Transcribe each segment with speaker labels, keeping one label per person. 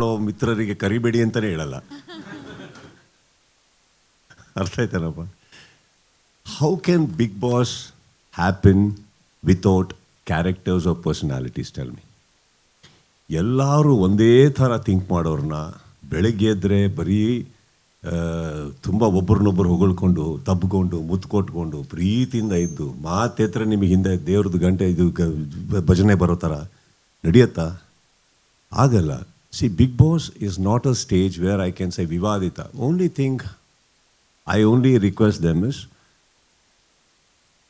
Speaker 1: ಮಿತ್ರರಿಗೆ ಕರಿಬೇಡಿ ಅಂತಾನೆ ಹೇಳಲ್ಲ. ಅರ್ಥ ಆಯ್ತಾನಪ್ಪ? How can Bigg Boss happen without characters of personalities tell me ಎಲ್ಲರೂ ಒಂದೇ ಥರ ಥಿಂಕ್ ಮಾಡೋರನ್ನ ಬೆಳಗ್ಗೆ ಎದ್ದರೆ ಬರೀ ತುಂಬ ಒಬ್ಬರನ್ನೊಬ್ಬರು ಹೊಗಳ್ಕೊಂಡು, ತಬ್ಕೊಂಡು, ಮುತ್ಕೊಟ್ಕೊಂಡು, ಪ್ರೀತಿಯಿಂದ ಇದ್ದು, ಮಾತೆತ್ರ ನಿಮಗೆ ಹಿಂದೆ ದೇವ್ರದ್ದು ಗಂಟೆ, ಇದು ಭಜನೆ ಬರೋ ಥರ ನಡೆಯತ್ತಾ? ಆಗಲ್ಲ. See big boss is not a stage where I can say ವಿವಾದಿತ only thing I only request them is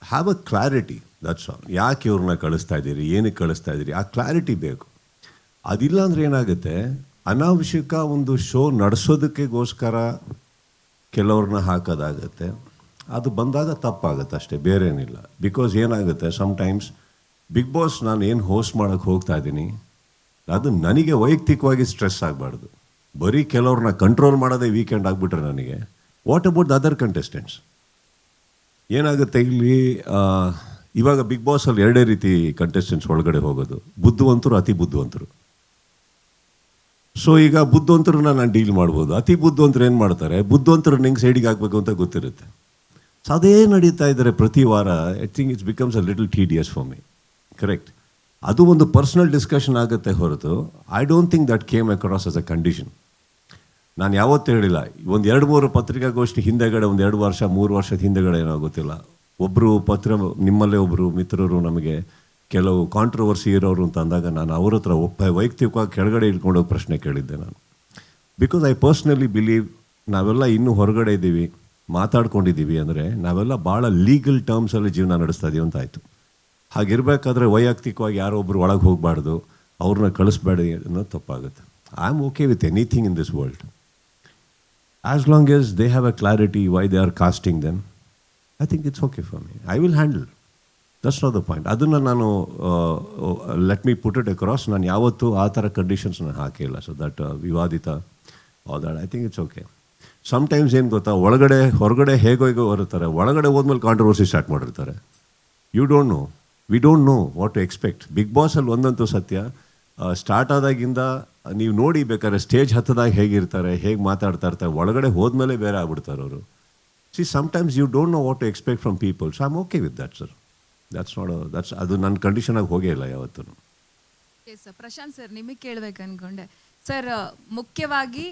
Speaker 1: have a clarity that's all ಯಾಕೆ ಇವ್ರನ್ನ ಕಳಿಸ್ತಾ ಇದ್ದೀರಿ? ಏನಕ್ಕೆ ಕಳಿಸ್ತಾ ಇದ್ದೀರಿ? ಆ ಕ್ಲಾರಿಟಿ ಬೇಕು. ಅದಿಲ್ಲ ಅಂದ್ರೆ ಏನಾಗುತ್ತೆ? ಅನಾವಶ್ಯಕ ಒಂದು ಶೋ ನಡೆಸೋದಕ್ಕೆಗೋಸ್ಕರ ಕೆಲವ್ರನ್ನ ಹಾಕೋದಾಗತ್ತೆ. ಅದು ಬಂದಾಗ ತಪ್ಪಾಗುತ್ತೆ ಅಷ್ಟೇ, ಬೇರೇನಿಲ್ಲ. ಬಿಕಾಸ್ ಏನಾಗುತ್ತೆ? ಸಮ್ಟೈಮ್ಸ್ ಬಿಗ್ ಬಾಸ್ ನಾನು ಏನು ಹೋಸ್ಟ್ ಮಾಡೋಕ್ಕೆ ಹೋಗ್ತಾ ಇದ್ದೀನಿ ಅದು ನನಗೆ ವೈಯಕ್ತಿಕವಾಗಿ ಸ್ಟ್ರೆಸ್ ಆಗಬಾರ್ದು. ಬರೀ ಕೆಲವ್ರನ್ನ ಕಂಟ್ರೋಲ್ ಮಾಡೋದೇ ವೀಕೆಂಡ್ ಆಗಿಬಿಟ್ರೆ ನನಗೆ. What about the other contestants ಏನಾಗುತ್ತೆ ಇಲ್ಲಿ ಇವಾಗ ಬಿಗ್ ಬಾಸಲ್ಲಿ ಎರಡೇ ರೀತಿ ಕಂಟೆಸ್ಟೆಂಟ್ಸ್ ಒಳಗಡೆ ಹೋಗೋದು. ಬುದ್ಧಿವಂತರು, ಅತಿ ಬುದ್ಧಿವಂತರು. ಸೊ ಈಗ ಬುದ್ಧಿವಂತರನ್ನ ನಾನು ಡೀಲ್ ಮಾಡ್ಬೋದು. ಅತಿ ಬುದ್ಧಿವಂತರು ಏನು ಮಾಡ್ತಾರೆ? ಬುದ್ಧಿವಂತರು ನಿಂಗೆ ಸೈಡಿಗೆ ಹಾಕಬೇಕು ಅಂತ ಗೊತ್ತಿರುತ್ತೆ. ಸೊ ಅದೇ ನಡೀತಾ ಇದ್ದಾರೆ ಪ್ರತಿ ವಾರ. I think it's becomes a little tedious for me correct ಅದು ಒಂದು ಪರ್ಸ್ನಲ್ ಡಿಸ್ಕಷನ್ ಆಗುತ್ತೆ ಹೊರತು I don't think that came across as a condition ನಾನು ಯಾವತ್ತೂ ಹೇಳಿಲ್ಲ, ಒಂದು ಎರಡು ಮೂರು ಪತ್ರಿಕಾಗೋಷ್ಠಿ ಹಿಂದೆಗಡೆ, ಒಂದು ಎರಡು ವರ್ಷ, ಮೂರು ವರ್ಷದ ಹಿಂದೆಗಡೆ ಏನೋ ಗೊತ್ತಿಲ್ಲ. ಒಬ್ಬರು ಪತ್ರ, ನಿಮ್ಮಲ್ಲೇ ಒಬ್ಬರು ಮಿತ್ರರು ನಮಗೆ ಕೆಲವು ಕಾಂಟ್ರವರ್ಸಿ ಇರೋರು ಅಂತ ಅಂದಾಗ ನಾನು ಅವ್ರ ಹತ್ರ ಒಪ್ಪ ವೈಯಕ್ತಿಕವಾಗಿ ಕೆಳಗಡೆ ಇಟ್ಕೊಂಡೋಗಿ ಪ್ರಶ್ನೆ ಕೇಳಿದ್ದೆ ನಾನು. ಬಿಕಾಸ್ ಐ ಪರ್ಸ್ನಲಿ ಬಿಲೀವ್ ನಾವೆಲ್ಲ ಇನ್ನೂ ಹೊರಗಡೆ ಇದ್ದೀವಿ, ಮಾತಾಡ್ಕೊಂಡಿದ್ದೀವಿ ಅಂದರೆ ನಾವೆಲ್ಲ ಭಾಳ ಲೀಗಲ್ ಟರ್ಮ್ಸಲ್ಲಿ ಜೀವನ ನಡೆಸ್ತಾ ಇದೀವಿ ಅಂತ ಆಯಿತು. ಹಾಗಿರ್ಬೇಕಾದ್ರೆ ವೈಯಕ್ತಿಕವಾಗಿ ಯಾರೋ ಒಬ್ರು ಒಳಗೆ ಹೋಗಬಾರ್ದು ಅವ್ರನ್ನ ಕಳಿಸ್ಬೇಡಿ ಅನ್ನೋದು ತಪ್ಪಾಗುತ್ತೆ. I am okay with anything in this world as long as they have a clarity why they are casting then I think it's okay for me I will handle that's not the point ಅದನ್ನು ನಾನು let me put it across ನಾನು ಯಾವತ್ತೂ ಆ ಥರ conditions ನಾನು ಹಾಕಿಲ್ಲ so that ವಿವಾದಿತ all that I think it's okay sometimes ಏನು ಗೊತ್ತಾ? ಒಳಗಡೆ, ಹೊರಗಡೆ ಹೇಗೋ ಹೇಗೋ ಬರುತ್ತಾರೆ ಒಳಗಡೆ ಹೋದ್ಮೇಲೆ ಕಾಂಟ್ರವರ್ಸಿ ಸ್ಟಾರ್ಟ್ ಮಾಡಿರ್ತಾರೆ. You don't know we don't know what to expect big ಬಾಸಲ್ಲಿ ಒಂದಂತೂ ಸತ್ಯ. ಸ್ಟಾರ್ಟ್ ಆದಾಗಿಂದ ನೀವು ನೋಡಿ ಬೇಕಾದ್ರೆ ಸ್ಟೇಜ್ ಹತ್ತದಾಗ ಹೇಗಿರ್ತಾರೆ, ಹೇಗೆ ಮಾತಾಡ್ತಾ ಇರ್ತಾರೆ, ಒಳಗಡೆ ಹೋದ್ಮೇಲೆ ಬೇರೆ ಆಗ್ಬಿಡ್ತಾರೆ ಅವರು. See sometimes you don't know what to expect from people so I'm okay with that sir that's not that's ಅದು ನನ್ನ ಕಂಡೀಷನಾಗಿ ಹೋಗೇ ಇಲ್ಲ ಯಾವತ್ತೂ
Speaker 2: ಪ್ರಶಾಂತ್ ಸರ್ ನಿಮಗೆ ಕೇಳಬೇಕು ಅನ್ಕೊಂಡೆ. ಸರ್ ಮುಖ್ಯವಾಗಿ